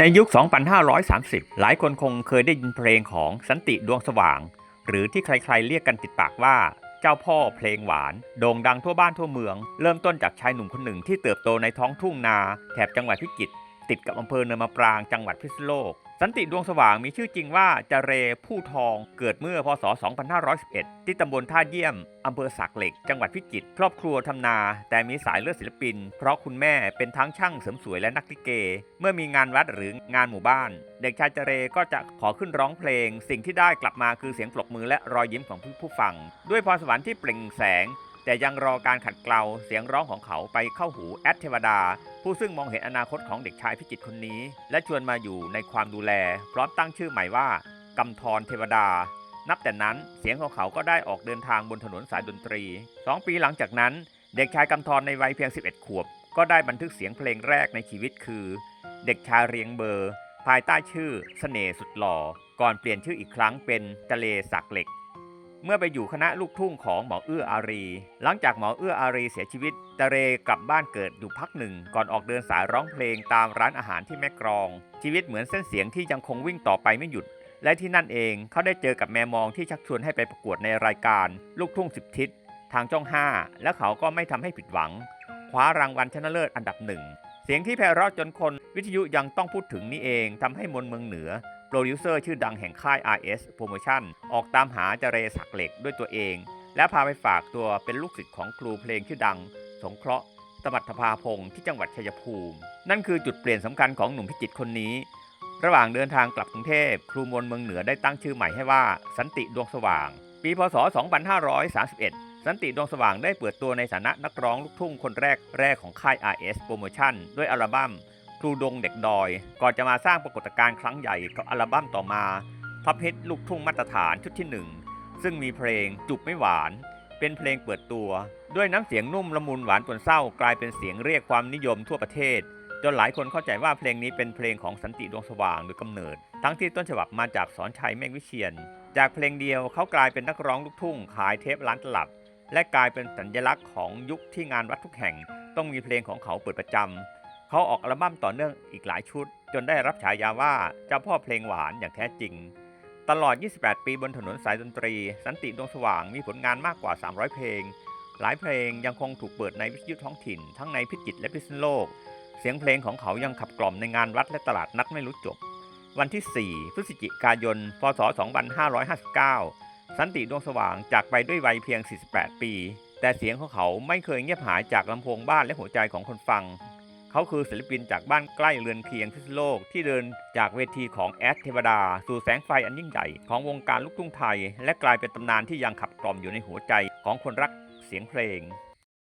ในยุค 2530 หลายคนคงเคยได้ยินเพลงของสันติดวงสว่าง หรือที่ใครๆเรียกกันติดปากว่า เจ้าพ่อเพลงหวาน โด่งดังทั่วบ้านทั่วเมือง เริ่มต้นจากชายหนุ่มคนหนึ่งที่เติบโตในท้องทุ่งนา แถบจังหวัดพิจิตร ติดกับอำเภอเนินมะปรางจังหวัดพิษณุโลก สันติดวงสว่างมีชื่อจริงว่าจเรผู้ทองเกิดเมื่อพศ 2511 ที่ตำบลท่าเยี่ยมอำเภอสักเหล็ก จังหวัดพิจิตรครอบครัวทำนา แต่มีสายเลือดศิลปิน เพราะคุณแม่เป็นทั้งช่างเสริมสวยและนักลิเก เมื่อมีงานวัดหรืองานหมู่บ้าน เด็กชายเจเรก็จะขอขึ้นร้องเพลง สิ่งที่ได้กลับมาคือเสียงปรบมือและรอยยิ้มของผู้ฟัง ด้วยพรสวรรค์ที่เปล่งแสง แต่ยังรอการขัดเกลาเสียงร้องของเขาไปเข้าหูแอดเทวดา ผู้ซึ่งมองเห็นอนาคตของเด็กชายพิจิตคนนี้ และชวนมาอยู่ในความดูแล พร้อมตั้งชื่อใหม่ว่ากำธรเทวดา นับแต่นั้นเสียงของเขาก็ได้ออกเดินทางบนถนนสายดนตรี 2 ปีหลังจากนั้น เด็กชายกำธรในวัยเพียง 11 ขวบ ก็ได้บันทึกเสียงเพลงแรกในชีวิตคือ เด็กชายเรียงเบอร์ ภายใต้ชื่อสเสน่ห์สุดหล่อ ก่อนเปลี่ยนชื่ออีกครั้งเป็นทะเลสักเหล็ก เมื่อไปอยู่คณะลูกทุ่งของหมอเอื้ออารี หลังจากหมอเอื้ออารีเสียชีวิตตะเรกลับบ้านเกิดอยู่พักหนึ่ง ก่อนออกเดินสายร้องเพลงตามร้านอาหารที่แม่กรอง ชีวิตเหมือนเส้นเสียงที่ยังคงวิ่งต่อไปไม่หยุด และที่นั่นเองเขาได้เจอกับแมมองที่ชักชวนให้ไปประกวดในรายการ ลูกทุ่งสิบทิศทางจ้อง 5 และเขาก็ไม่ทำให้ผิดหวัง คว้ารางวัลชนะเลิศอันดับหนึ่งเสียงที่ไพเราะจนคนวิทยุยังต้องพูดถึงนี่เองทำให้มนเมืองเหนือ โปรดิวเซอร์ชื่อดังแห่งค่าย RS Promotion ออกตามหาจเรศักเหล็กด้วยตัวเอง และพาไปฝากตัวเป็นลูกศิษย์ของครูเพลงชื่อดัง สงเคราะห์สมัติภาพงศ์ที่จังหวัดชัยภูมิ นั่นคือจุดเปลี่ยนสำคัญของหนุ่มพิจิตรคนนี้ ระหว่างเดินทางกลับกรุงเทพ ครูมนเมืองเหนือได้ตั้งชื่อใหม่ให้ว่า สันติดวงสว่าง ปีพศ 2531 สันติดวงสว่างได้เปิดตัวในฐานะนักร้องลูกทุ่งคนแรกแรกของค่าย RS Promotion ด้วยอัลบั้ม ครูดงเด็กดอย ก่อนจะมาสร้างปรากฏการณ์ครั้งใหญ่กับอัลบั้มต่อมาท็อปฮิตลูกทุ่งมาตรฐานชุดที่ 1 ซึ่งมีเพลงจุบไม่หวาน เป็นเพลงเปิดตัว ด้วยน้ำเสียงนุ่มละมุนหวานปนเศร้ากลายเป็นเสียงเรียกความนิยมทั่วประเทศ จนหลายคนเข้าใจว่าเพลงนี้เป็นเพลงของสันติดวงสว่างโดยกำเนิด ทั้งที่ต้นฉบับมาจากสอนชัยเมฆวิเชียน จากเพลงเดียวเขากลายเป็นนักร้องลูกทุ่ง ขายเทปร้านตลับ และกลายเป็นสัญลักษณ์ของยุคที่งานวัดทุกแห่ง ต้องมีเพลงของเขาเปิดประจำ เขาออกอัลบั้มต่อเนื่องอีกหลายชุด จนได้รับฉายาว่าเจ้าพ่อเพลงหวานอย่างแท้จริง ตลอด 28 ปีบนถนนสายดนตรี สันติดวงสว่างมีผลงานมากกว่า 300 เพลง หลายเพลงยังคงถูกเปิดในวิทยุท้องถิ่น ทั้งในพิจิตรและพิษณุโลก เสียงเพลงของเขายังขับกล่อมในงานวัดและตลาดนัดไม่รู้จบ วันที่ 4 พฤศจิกายน พศ 2559 สันติดวงสว่างจากไปด้วยวัยเพียง 48 ปี แต่เสียงของเขาไม่เคยเงียบหายจากลำโพงบ้านและหัวใจของคนฟัง เขาคือศิลปินจากบ้านใกล้เรือนเคียงพิษโลกที่เดินจากเวทีของแอดเทวดา สู่แสงไฟอันยิ่งใหญ่ของวงการลูกทุ่งไทย และกลายเป็นตำนานที่ยังขับกล่อมอยู่ในหัวใจของคนรักเสียงเพลง